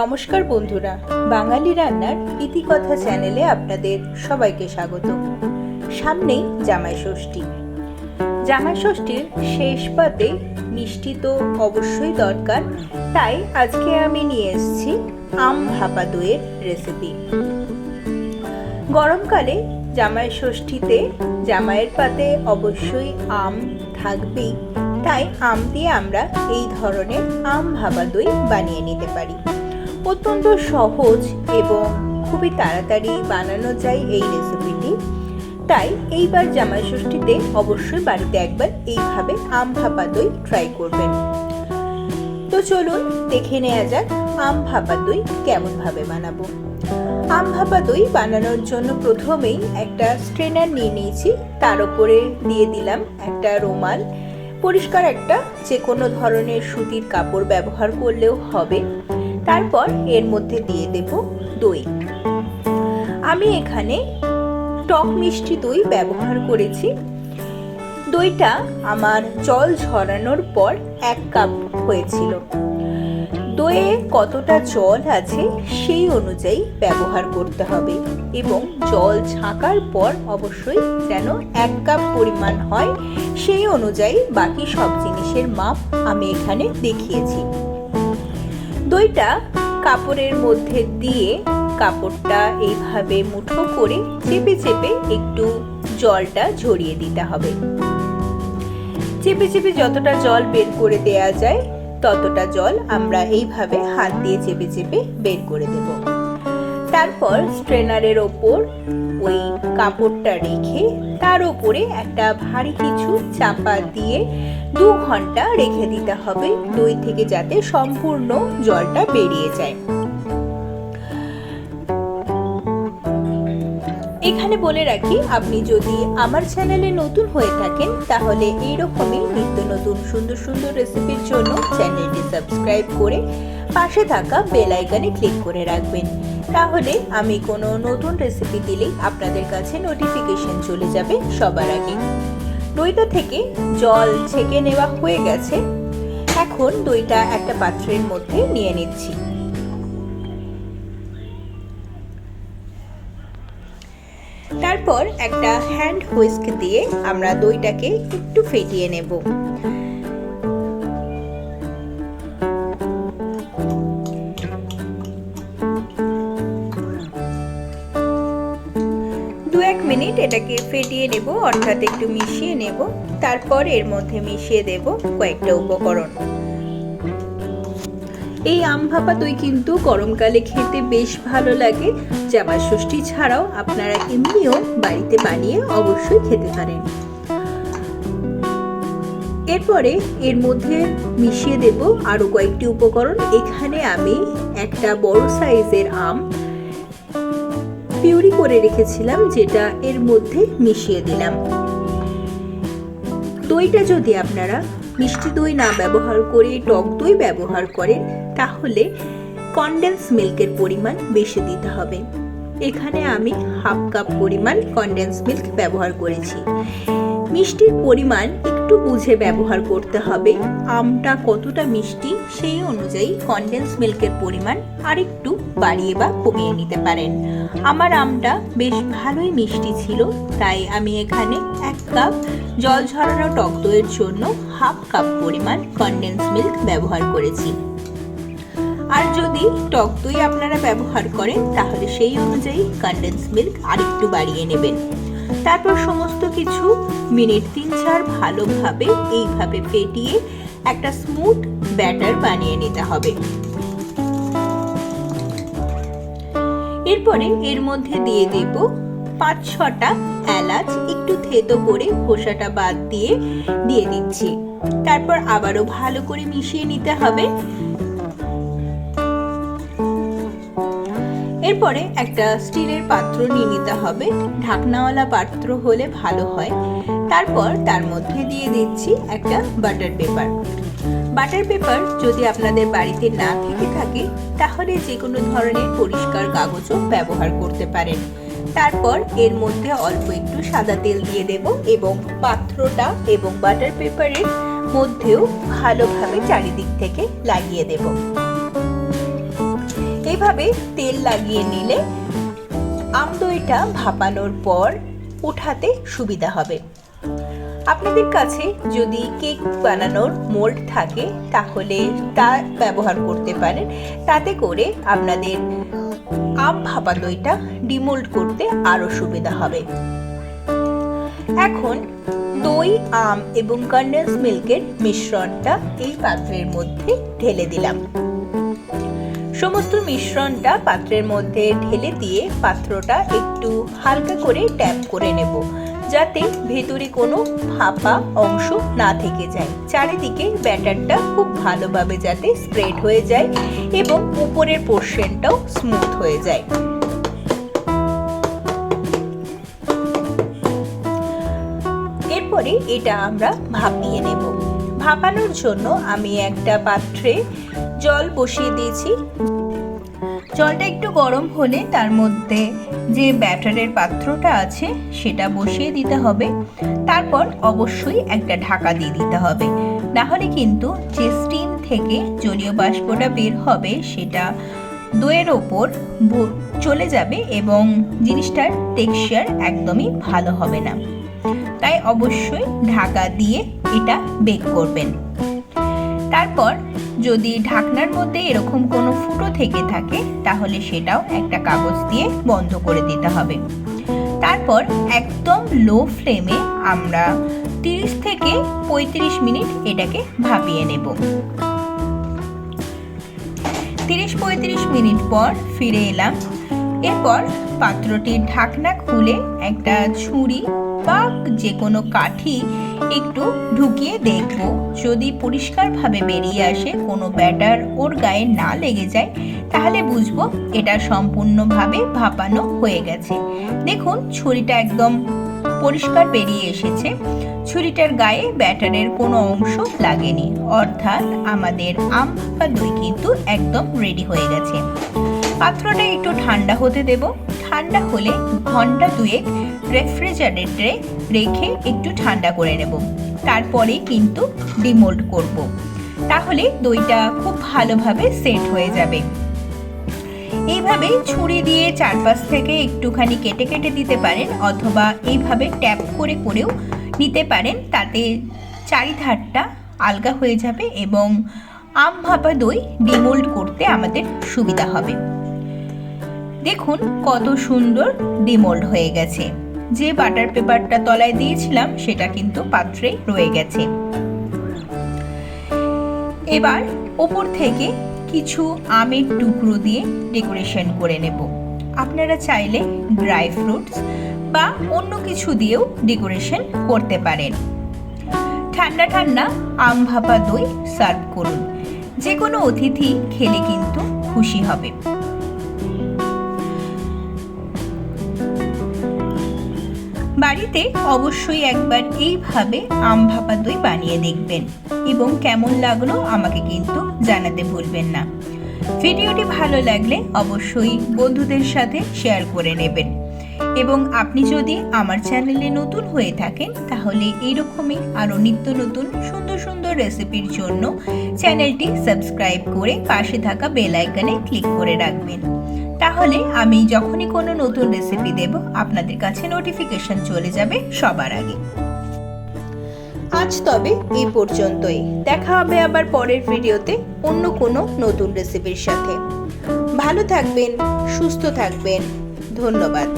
নমস্কার বন্ধুরা, বাঙালি রান্নার ইতিকথা চ্যানেলে আপনাদের সবাইকে স্বাগত। সামনেই জামাই ষষ্ঠী। জামাই ষষ্ঠীর শেষ পাতে মিষ্টি তো অবশ্যই দরকার, তাই আজকে আমি নিয়ে এসেছি আম ভাপা দইয়ের রেসিপি গরমকালে জামাই ষষ্ঠীতে জামাইয়ের পাতে অবশ্যই আম থাকবেই, তাই আম দিয়ে আমরা এই ধরনের আম ভাপা দই বানিয়ে নিতে পারি। অত্যন্ত সহজ এবং খুবই তাড়াতাড়ি বানানো যায় এই রেসিপিটি তাই এইবার জামাই ষষ্ঠীতে অবশ্যই বাড়িতে একবার এইভাবে আম ভাপা দই ট্রাই করবেন। তো চলুন দেখে নেওয়া যাক আম ভাপা দই কেমনভাবে বানাবো। আম ভাপা দই বানানোর জন্য প্রথমেই একটা স্ট্রেনার নিয়ে নিয়েছি। তার উপরে দিয়ে দিলাম একটা রুমাল। পরিষ্কার একটা যে কোনো ধরনের সুতির কাপড় ব্যবহার করলেও হবে। তারপর এর মধ্যে দিয়ে দেব দই। আমি এখানে টক মিষ্টি দই ব্যবহার করেছি। দইটা আমার জল ঝরানোর পর এক কাপ হয়েছিল। দইয়ে কতটা জল আছে সেই অনুযায়ী ব্যবহার করতে হবে এবং জল ছাঁকার পর অবশ্যই যেন এক কাপ পরিমাণ হয় সেই অনুযায়ী বাকি সব জিনিসের মাপ আমি এখানে দেখিয়েছি। দইটা কাপড়ের মধ্যে দিয়ে কাপড়টা এইভাবে মুঠো করে চেপে চেপে একটু জলটা ঝরিয়ে দিতে হবে। চেপে চেপে যতটা জল বের করে দেয়া যায়, ততটা জল আমরা এইভাবে হাত দিয়ে চেপে চেপে বের করে দেব। তারপর স্ট্রেনারের ওপর ওই কাপড়টা রেখে তার উপরে একটা ভারী কিছু চাপা দিয়ে দু ঘণ্টা রেখে দিতে হবে দই থেকে যাতে সম্পূর্ণ জলটা বেরিয়ে যায়। এখানে বলে রাখি, আপনি যদি আমার চ্যানেলে নতুন হয়ে থাকেন, তাহলে এইরকমই নিত্য নতুন সুন্দর সুন্দর রেসিপির জন্য চ্যানেলটি সাবস্ক্রাইব করে পাশে থাকা বেল আইকনে ক্লিক করে রাখবেন। তাহলে আমি কোনো নতুন রেসিপি দিলেই আপনাদের কাছে নোটিফিকেশন চলে যাবে সবার আগে। দইটা থেকে জল ছেঁকে নেওয়া হয়ে গেছে। এখন দইটা একটা পাত্রের মধ্যে নিয়ে নিচ্ছি। তারপর একটা হ্যান্ড হুইস্ক দিয়ে আমরা দইটাকে একটু ফেটিয়ে নেব। এটাকে ফেটিয়ে নেব, অর্থাৎ একটু মিশিয়ে নেব। তারপর এর মধ্যে মিশিয়ে দেব কয়েকটা উপকরণ। এই আম ভাপা দই কিন্তু গরমকালে খেতে বেশ ভালো লাগে। জামাই ষষ্ঠী ছাড়াও আপনারা এমনিও বাড়িতে বানিয়ে অবশ্যই খেতে পারেন। এরপরে এর মধ্যে মিশিয়ে দেব আরও কয়েকটি উপকরণ। এখানে আমি একটা বড় সাইজের আম পিউরি করে রেখেছিলাম, যেটা এর মধ্যে মিশিয়ে দিলাম। দইটা যদি আপনারা মিষ্টি দই না ব্যবহার করে, টক দই ব্যবহার করেন, তাহলে কনডেন্স মিল্কের পরিমাণ বেশি দিতে হবে। এখানে আমি হাফ কাপ পরিমাণ কনডেন্স মিল্ক ব্যবহার করেছি। মিষ্টির পরিমাণ একটু বুঝে ব্যবহার করতে হবে। আমটা কতটা মিষ্টি সেই অনুযায়ী কনডেন্স মিল্কের পরিমাণ আরেকটু বাড়িয়ে বা কমিয়ে নিতে পারেন। আমার আমটা বেশ ভালোই মিষ্টি ছিল, তাই আমি এখানে এক কাপ জল ঝরানো টক দইয়ের জন্য হাফ কাপ পরিমাণ কনডেন্স মিল্ক ব্যবহার করেছি। আর যদি টক দই আপনারা ব্যবহার করেন, তাহলে সেই অনুযায়ী কনডেন্স মিল্ক আরেকটু বাড়িয়ে নেবেন। তারপর সমস্ত কিছু মিনিট তিন চার ভালোভাবে এইভাবে ফেটিয়ে একটা স্মুথ ব্যাটার বানিয়ে নিতে হবে। এরপরে এর মধ্যে দিয়ে দেব পাঁচ ছটা এলাচ, একটু থেতো করে খোসাটা বাদ দিয়ে দিয়ে দিচ্ছি। তারপর আবারও ভালো করে মিশিয়ে নিতে হবে। এরপরে একটা স্টিলের পাত্র নিয়ে নিতে হবে। ঢাকনাওয়ালা পাত্র হলে ভালো হয়। তারপর তার মধ্যে দিয়ে দিচ্ছি একটা বাটার পেপার। বাটার পেপার যদি আপনাদের বাড়িতে না থেকে থাকে, তাহলে যে কোনো ধরনের পরিষ্কার কাগজও ব্যবহার করতে পারেন। তারপর এর মধ্যে অল্প একটু সাদা তেল দিয়ে দেব এবং পাত্রটা এবং বাটার পেপারের মধ্যেও ভালোভাবে চারিদিক থেকে লাগিয়ে দেব। এভাবে তেল লাগিয়ে নিলে আম দইটা ভাপানোর পর উঠাতে সুবিধা হবে। আপনাদের কাছে যদি কেক বানানোর মোল্ড থাকে, তাহলে তা ব্যবহার করতে পারেন। তাতে করে আপনাদের আম ভাপা দইটা ডিমোল্ড করতে আরও সুবিধা হবে। এখন দই, আম এবং কন্ডেন্স মিল্কের মিশ্রণটা এই পাত্রের মধ্যে ঢেলে দিলাম। সমস্ত মিশ্রণটা পাত্রের মধ্যে ঢেলে দিয়ে পাত্রটা একটু হালকা করে ট্যাপ করে নেব, যাতে ভেতরে কোনো ফাঁপা অংশ না থেকে যায়। চারিদিকে ব্যাটারটা খুব ভালোভাবে যাতে স্প্রেড হয়ে যায় এবং উপরের পোর্শনটাও স্মুথ হয়ে যায়। এরপরে এটা আমরা ভাপিয়ে নেব। ভাপানোর জন্য আমি একটা পাত্রে জল বসিয়ে দিয়েছি। জলটা একটু গরম হলে তার মধ্যে যে ব্যাটারের পাত্রটা আছে সেটা বসিয়ে দিতে হবে। তারপর অবশ্যই একটা ঢাকা দিয়ে দিতে হবে। না হলে কিন্তু যে স্টিম থেকে জলীয় বাষ্পটা বের হবে সেটা দইয়ের ওপর চলে যাবে এবং জিনিসটার টেক্সচার একদমই ভালো হবে না। তাই অবশ্যই ঢাকা দিয়ে এটা বেক করবেন। তারপর যদি ঢাকনার মধ্যে এরকম কোনো ফুটো থেকে থাকে, তাহলে সেটাও একটা কাগজ দিয়ে বন্ধ করে দিতে হবে। তারপর একদম লো ফ্লেমে আমরা 30 থেকে 35 মিনিট এটাকে ভাপিয়ে নেব। 30 35 মিনিট পর ফিরে এলাম। এরপর পাত্রটির ঢাকনা খুলে একটা ছুরি বা যে কোনো কাঠি একটু ঢুকিয়ে দেখব। যদি পরিষ্কারভাবে বেরিয়ে আসে কোনো ব্যাটার ওর গায়ে না লেগে যায়, তাহলে বুঝব এটা সম্পূর্ণভাবে ভাপানো হয়ে গেছে। দেখুন, ছুরিটা একদম পরিষ্কার বেরিয়ে এসেছে। ছুরিটার গায়ে ব্যাটারের কোনো অংশ লাগেনি। অর্থাৎ আমাদের আম ভাপা দই কিন্তু একদম রেডি হয়ে গেছে। পাত্রটা একটু ঠান্ডা হতে দেব। ঠান্ডা হলে ঘণ্টা দুয়েক রেফ্রিজারেটরে রেখে একটু ঠান্ডা করে নেব। তারপরে কিন্তু ডিমোল্ড করব। তাহলে দইটা খুব ভালোভাবে সেট হয়ে যাবে। এইভাবে ছুরি দিয়ে চারপাশ থেকে একটুখানি কেটে কেটে দিতে পারেন অথবা এইভাবে ট্যাপ করে করেও নিতে পারেন। তাতে চারিধারটা আলগা হয়ে যাবে এবং আম ভাপা দই ডিমোল্ড করতে আমাদের সুবিধা হবে। দেখুন কত সুন্দর ডিমোল্ড হয়ে গেছে। যে বাটার পেপারটা তলায় দিয়েছিলাম, সেটা কিন্তু পাত্রে রয়ে গেছে। এবার ওপর থেকে কিছু আমের টুকরো দিয়ে ডেকোরেশন করে নেব। আপনারা চাইলে ড্রাই ফ্রুটস বা অন্য কিছু দিয়েও ডেকোরেশন করতে পারেন। ঠান্ডা ঠান্ডা আম ভাপা দই সার্ভ করুন। যে কোনো অতিথি খেলে কিন্তু খুশি হবে। বাড়িতে অবশ্যই একবার এইভাবে আম ভাপা দই বানিয়ে দেখবেন এবং কেমন লাগল আমাকে কিন্তু জানাতে ভুলবেন না। ভিডিওটি ভালো লাগলে অবশ্যই বন্ধুদের সাথে শেয়ার করে নেবেন। এবং আপনি যদি আমার চ্যানেলে নতুন হয়ে থাকেন, তাহলে এইরকমই আরও নিত্য নতুন সুন্দর সুন্দর রেসিপির জন্য চ্যানেলটি সাবস্ক্রাইব করে পাশে থাকা বেল আইকনে ক্লিক করে রাখবেন। তাহলে আমি যখনই কোনো নতুন রেসিপি দেব, আপনাদের কাছে নোটিফিকেশন চলে যাবে সবার আগে। আজ তবে এই পর্যন্তই। দেখা হবে আবার পরের ভিডিওতে অন্য কোনো নতুন রেসিপির সাথে। ভালো থাকবেন, সুস্থ থাকবেন। ধন্যবাদ।